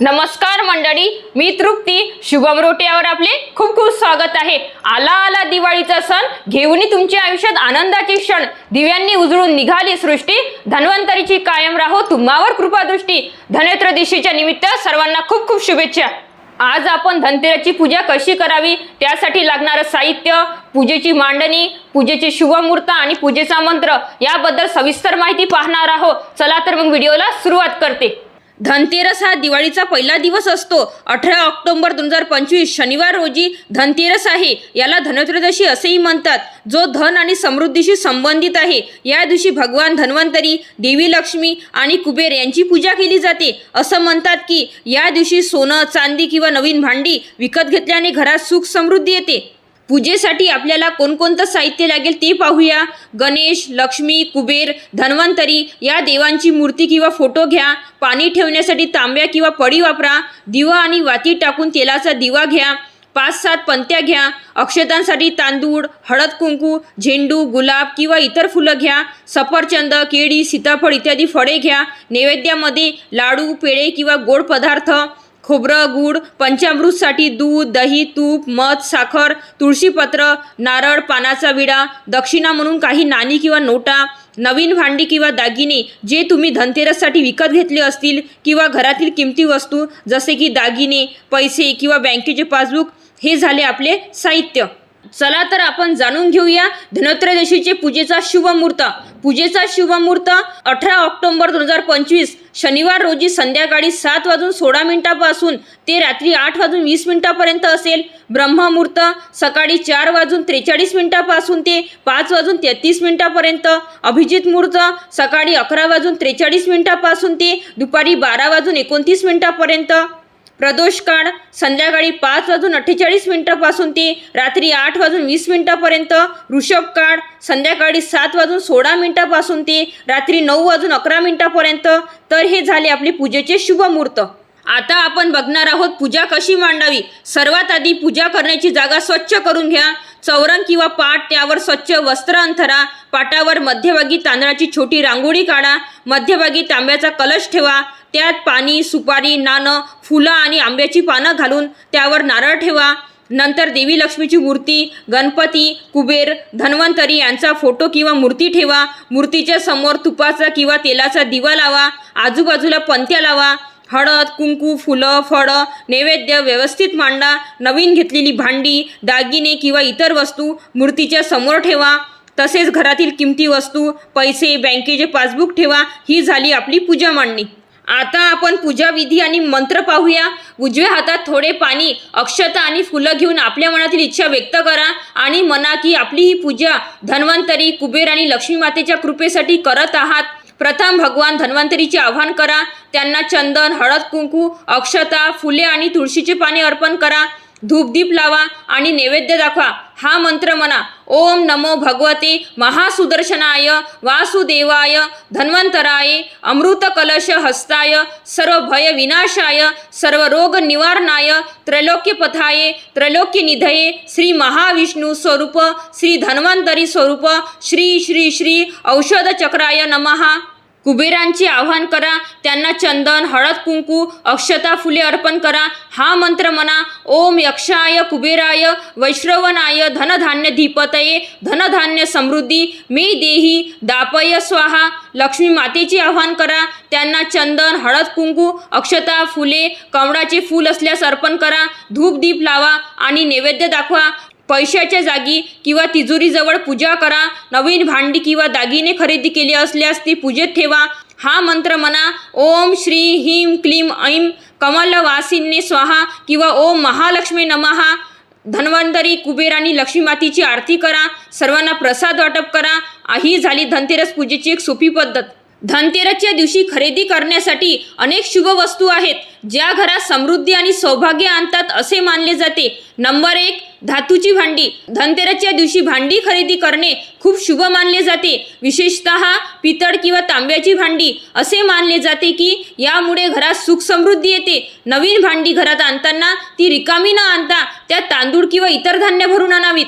नमस्कार मंडळी मी तृप्ती. शुभम रोट्यावर आपले खूप खूप स्वागत आहे. आला आला दिवाळीचा सण घेऊन तुमच्या आयुष्यात आनंदाचे क्षण. दिव्यांनी उजळून निघाली सृष्टी. धन्वंतरीची कायम राहो तुम्हावर कृपादृष्टी धनत्रदिशीच्या निमित्त सर्वांना खूप खूप शुभेच्छा. आज आपण धनतेराची पूजा कशी करावी त्यासाठी लागणारं साहित्य पूजेची मांडणी पूजेची शुभमूर्त आणि पूजेचा मंत्र याबद्दल सविस्तर माहिती पाहणार आहोत. चला तर मग व्हिडिओला सुरुवात करते. धनतेरस हा दिवाळीचा पहिला दिवस असतो. अठरा ऑक्टोबर दोन हजार पंचवीस शनिवार रोजी धनतेरस आहे. याला धनत्रयोदशी असेही म्हणतात. जो धन आणि समृद्धीशी संबंधित आहे. या दिवशी भगवान धन्वंतरी देवी लक्ष्मी आणि कुबेर यांची पूजा केली जाते. असं म्हणतात की या दिवशी सोनं चांदी किंवा नवीन भांडी विकत घेतल्याने घरात सुख समृद्धी येते. पूजेसाठी आपल्याला कोणकोणतं साहित्य लागेल ते पाहूया. गणेश लक्ष्मी कुबेर धन्वंतरी या देवांची मूर्ती किंवा फोटो घ्या. पाणी ठेवण्यासाठी तांब्या किंवा पडी वापरा. दिवा आणि वाती टाकून तेलाचा दिवा घ्या. पाच सात पंत्या घ्या. अक्षतांसाठी तांदूळ हळद कुंकू झेंडू गुलाब किंवा इतर फुलं घ्या. सफरचंद केळी सीताफळ इत्यादी फळे घ्या. नैवेद्यामध्ये लाडू पेढे किंवा गोड पदार्थ खोबरं गूळ पंचामृतसाठी दूध दही तूप मध साखर तुळशीपत्र नारळ पानाचा विडा दक्षिणा म्हणून काही नाणी किंवा नोटा नवीन भांडी किंवा दागिने जे तुम्ही धनतेरससाठी विकत घेतले असतील किंवा घरातील किमती वस्तू जसे की दागिने पैसे किंवा बँकेचे पासबुक हे झाले आपले साहित्य. चला तर आपण जाणून घेऊया धनत्रयोदशीचे पूजेचा शुभ मुहूर्त पूजेचा शुभ मुहूर्त अठरा ऑक्टोबर दोन हजार पंचवीस. शनिवार रोजी संध्याकाळी सात वाजून सोळा मिनिटापासून ते रात्री आठ वाजून वीस मिनिटापर्यंत असेल. ब्रह्ममुहूर्त सकाळी चार वाजून त्रेचाळीस मिनिटापासून ते पाच वाजून तेहतीस मिनिटापर्यंत. अभिजित मुहूर्त सकाळी अकरा वाजून त्रेचाळीस मिनिटापासून ते दुपारी बारा वाजून एकोणतीस मिनिटापर्यंत. प्रदोष काळ संध्याकाळी पाच वाजून अठ्ठेचाळीस मिनिटापासून ते रात्री आठ वाजून वीस मिनिटापर्यंत ऋषभ काळ संध्याकाळी सात वाजून सोळा मिनिटापासून ते रात्री नऊ वाजून अकरा मिनिटापर्यंत. तर हे झाले आपले पूजेचे शुभमुहूर्त आता आपण बघणार आहोत पूजा कशी मांडावी. सर्वात आधी पूजा करण्याची जागा स्वच्छ करून घ्या. चौरंग किंवा पाट त्यावर स्वच्छ वस्त्र अंथरा पाटावर मध्यभागी तांदळाची छोटी रांगोळी काढा मध्यभागी तांब्याचा कलश ठेवा त्यात पाणी सुपारी नाणं फुलं आणि आंब्याची पानं घालून त्यावर नारळ ठेवा. नंतर देवी लक्ष्मीची मूर्ती गणपती कुबेर धन्वंतरी यांचा फोटो किंवा मूर्ती ठेवा. मूर्तीच्या समोर तुपाचा किंवा तेलाचा दिवा लावा. आजूबाजूला पंत्या लावा. हळद कुंकू फुलं फळं नैवेद्य व्यवस्थित मांडा नवीन घेतलेली भांडी दागिने किंवा इतर वस्तू मूर्तीच्या समोर ठेवा. तसेच घरातील किमती वस्तू पैसे बँकेचे पासबुक ठेवा. ही झाली आपली पूजा मांडणी. आता आपण पूजा विधी आणि मंत्र पाहूया. उजव्या हातात थोडे पाणी अक्षता आणि फुलं घेऊन आपल्या मनातील इच्छा व्यक्त करा आणि मना की आपली ही पूजा धन्वंतरी कुबेर आणि लक्ष्मी मातेच्या कृपेसाठी करत आहात. प्रथम भगवान धन्वंतरीचे आवाहन करा त्यांना चंदन हळद कुंकू अक्षता फुले आणि तुळशीचे पाणी अर्पण करा. धूपदीप लावा आणि नैवेद्य दाखवा. हा मंत्र म्हणा. ओम नमो भगवते महासुदर्शनाय वासुदेवाय धन्वंतराय अमृत कलश हस्ताय सर्व भय विनाशाय सर्व रोग निवारणाय त्रैलोक्यपथाय त्रैलोक्य निधये श्री महाविष्णू स्वरूप श्री धन्वंतरी स्वरूप श्री श्री श्री औषध चक्राय नमहा कुबेरांचे आवाहन करा त्यांना चंदन हळद कुंकू अक्षता फुले अर्पण करा. हा मंत्र म्हणा ओम यक्षाय कुबेराय वैश्रवनाय धनधान्य धीपतये धनधान्य समृद्धी मे देही दापय स्वाहा. लक्ष्मी मातेचे आवाहन करा त्यांना चंदन हळद कुंकू अक्षता फुले कमळाचे फूल असल्यास अर्पण करा. धूप दीप लावा आणि नैवेद्य दाखवा. पैशाच्या जागी किंवा तिजोरीजवळ पूजा करा नवीन भांडी किंवा दागिने खरेदी केली असल्यास ती पूजेत ठेवा. हा मंत्र म्हणा ओम श्री ह्रीं क्लीम ऐं कमलवासिन्ने स्वाहा किंवा ओम महालक्ष्मी नमहा. धन्वंतरी कुबेर आणि लक्ष्मीमातीची आरती करा. सर्वांना प्रसाद वाटप करा. ही झाली धनतेरस पूजेची एक सोपी पद्धत. धनतेरसच्या दिवशी खरेदी करण्यासाठी अनेक शुभ वस्तू आहेत. ज्या घरात समृद्धी आणि सौभाग्य आणतात असे मानले जाते. नंबर एक धातूची भांडी. धनतेरसच्या दिवशी भांडी खरेदी करणे खूप शुभ मानले जाते. विशेषत पितळ किंवा तांब्याची भांडी. असे मानले जाते की यामुळे घरात सुख समृद्धी येते. नवीन भांडी घरात आणताना ती रिकामी न आणता त्यात तांदूळ किंवा इतर धान्य भरून आणावीत.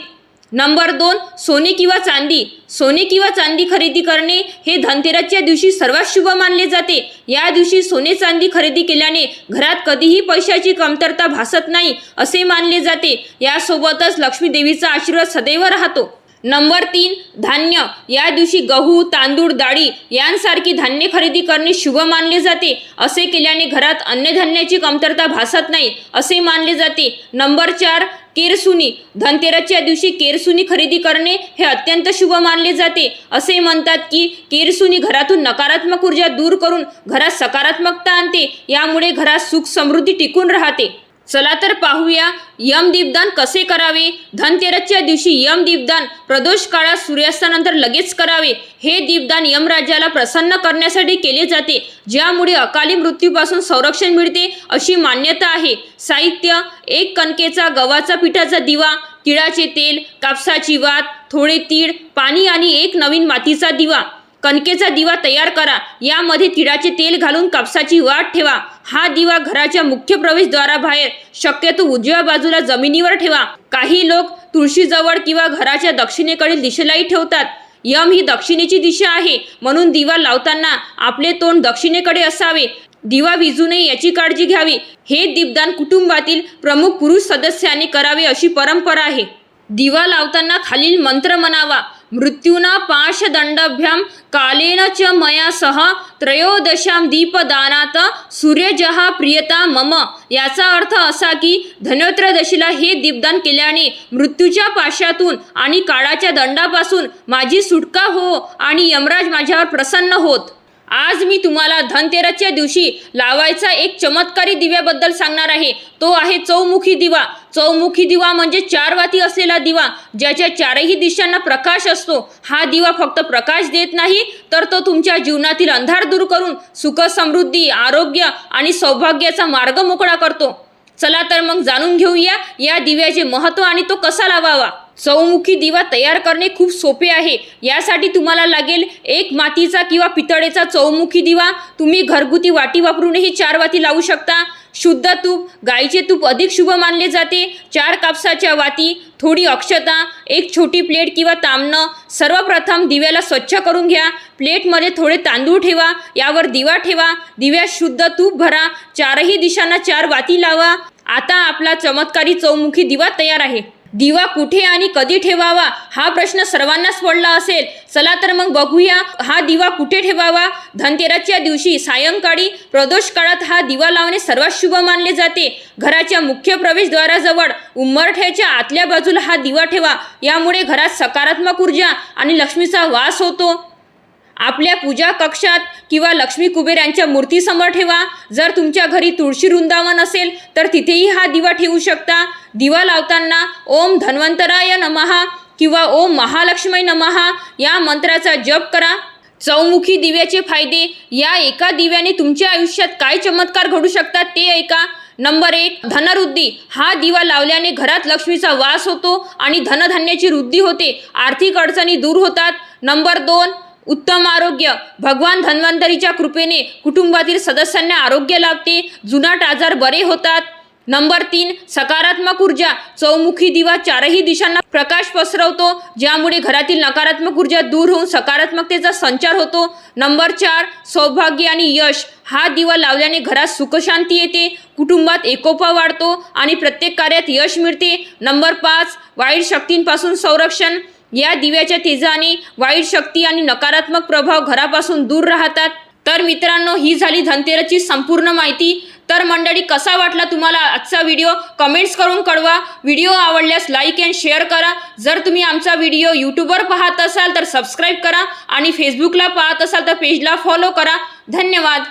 नंबर दोन सोने किंवा चांदी. सोने किंवा चांदी खरेदी करणे हे धनतेरसच्या दिवशी सर्वात शुभ मानले जाते. या दिवशी सोने चांदी खरेदी केल्याने घरात कधीही पैशाची कमतरता भासत नाही असे मानले जाते. यासोबतच लक्ष्मी देवीचा आशीर्वाद सदैव राहतो. नंबर तीन धान्य. या दिवशी गहू तांदूळ डाळी यांसारखी धान्य खरेदी करणे शुभ मानले जाते. असे केल्याने घरात अन्नधान्याची कमतरता भासत नाही असे मानले जाते. नंबर चार केरसुनी धनतेरसच्या दिवशी केरसुनी खरेदी करणे हे अत्यंत शुभ मानले जाते. असे म्हणतात की केरसुनी घरातून नकारात्मक ऊर्जा दूर करून घरात सकारात्मकता आणते. यामुळे घरात सुख समृद्धी टिकून राहते. चला तर पाहूया यम दीपदान कसे करावे? धनतेरसच्या दिवशी यम दीपदान प्रदोष काळात सूर्यास्तानंतर लगेच करावे. हे दीपदान यमराजाला प्रसन्न करण्यासाठी केले जाते ज्यामुळे अकाली मृत्यूपासून संरक्षण मिळते अशी मान्यता आहे. साहित्य एक कणकेचा गव्हाचा पिठाचा दिवा तिळाचे तेल कापसाची वात थोडे तीळ पाणी आणि एक नवीन मातीचा दिवा. कणकेचा दिवा तयार करा यामध्ये तिळाचे तेल घालून कापसाची वाट ठेवा. हा दिवा घराच्या मुख्य प्रवेशद्वाराबाहेर शक्यतो उजव्या बाजूला जमिनीवर ठेवा. काही लोक तुळशीजवळ किंवा घराच्या दक्षिणेकडील दिशेलाही ठेवतात. यम ही दक्षिणेची दिशा आहे. म्हणून दिवा लावताना आपले तोंड दक्षिणेकडे असावे. दिवा विजू नये याची काळजी घ्यावी. हे दीपदान कुटुंबातील प्रमुख पुरुष सदस्यांनी करावे अशी परंपरा आहे. दिवा लावताना खालील मंत्र म्हणावा. मृत्यूना पाशदंडभ्याम कालेन च मया सह त्रयोदशां दीपदानात सूर्यजहा प्रियता मम. याचा अर्थ असा की धनत्रयोदशीला हे दीपदान केल्याने मृत्यूच्या पाशातून आणि काळाच्या दंडापासून माझी सुटका हो आणि यमराज माझ्यावर प्रसन्न होत. आज मी तुम्हाला धनतेरसच्या दिवशी लावायचा एक चमत्कारी दिव्याबद्दल सांगणार आहे. तो आहे चौमुखी दिवा. चौमुखी दिवा म्हणजे चार वाती असलेला दिवा ज्याच्या चारही दिशांना प्रकाश असतो. हा दिवा फक्त प्रकाश देत नाही तर तो तुमच्या जीवनातील अंधार दूर करून सुख समृद्धी आरोग्य आणि सौभाग्याचा मार्ग मोकळा करतो. चला तर मग जाणून घेऊया या दिव्याचे महत्त्व आणि तो कसा लावावा. चौमुखी दिवा तयार करणे खूप सोपे आहे. यासाठी तुम्हाला लागेल एक मातीचा किंवा पितळेचा चौमुखी दिवा. तुम्ही घरगुती वाटी वापरूनही चार वाती लावू शकता. शुद्ध तूप गाईचे तूप अधिक शुभ मानले जाते. चार कापसाच्या वाती थोडी अक्षता एक छोटी प्लेट किंवा तांबणं. सर्वप्रथम दिव्याला स्वच्छ करून घ्या. प्लेटमध्ये थोडे तांदूळ ठेवा. यावर दिवा ठेवा. दिव्यात शुद्ध तूप भरा. चारही दिशांना चार वाती लावा. आता आपला चमत्कारी चौमुखी दिवा तयार आहे. दिवा कुठे आणि कधी ठेवावा हा प्रश्न सर्वांनाच पडला असेल. चला तर मग बघूया हा दिवा कुठे ठेवावा? धनतेरसच्या दिवशी सायंकाळी प्रदोष काळात हा दिवा लावणे सर्वात शुभ मानले जाते. घराच्या मुख्य प्रवेशद्वाराजवळ उंबरठ्याच्या आतल्या बाजूला हा दिवा ठेवा. यामुळे घरात सकारात्मक ऊर्जा आणि लक्ष्मीचा वास होतो. आपल्या पूजा कक्षात किंवा लक्ष्मी कुबेर यांच्या मूर्तीसमोर ठेवा. जर तुमच्या घरी तुळशी वृंदावन असेल तर तिथेही हा दिवा ठेवू शकता. दिवा लावताना ओम धन्वंतराय नमहा किंवा ओम महालक्ष्मी नमहा या मंत्राचा जप करा. चौमुखी दिव्याचे फायदे या एका दिव्याने तुमच्या आयुष्यात काय चमत्कार घडू शकतात ते ऐका. नंबर एक धनवृद्धी. हा दिवा लावल्याने घरात लक्ष्मीचा वास होतो आणि धनधान्याची वृद्धी होते. आर्थिक अडचणी दूर होतात. नंबर दोन उत्तम आरोग्य. भगवान धन्वंतरीच्या कृपेने कुटुंबातील सदस्यांना आरोग्य लाभते. जुनाट आजार बरे होतात. नंबर तीन सकारात्मक ऊर्जा. चौमुखी दिवा चारही दिशांना प्रकाश पसरवतो ज्यामुळे घरातील नकारात्मक ऊर्जा दूर होऊन सकारात्मकतेचा संचार होतो. नंबर चार सौभाग्य आणि यश. हा दिवा लावल्याने घरात सुखशांती येते. कुटुंबात एकोपा वाढतो आणि प्रत्येक कार्यात यश मिळते. नंबर पाच वाईट शक्तींपासून संरक्षण. या दिव्याच्या तेजाने वाईट शक्ती आणि नकारात्मक प्रभाव घरापासून दूर राहतात. तर मित्रांनो ही झाली धनतेरसची संपूर्ण माहिती. तर मंडळी कसा वाटला तुम्हाला आजचा व्हिडिओ? कमेंट्स करून कळवा. व्हिडिओ आवडल्यास लाईक अँड शेअर करा. जर तुम्ही आमचा व्हिडिओ यूट्यूबवर पाहत असाल तर सबस्क्राईब करा आणि फेसबुकला पाहत असाल तर पेजला फॉलो करा. धन्यवाद.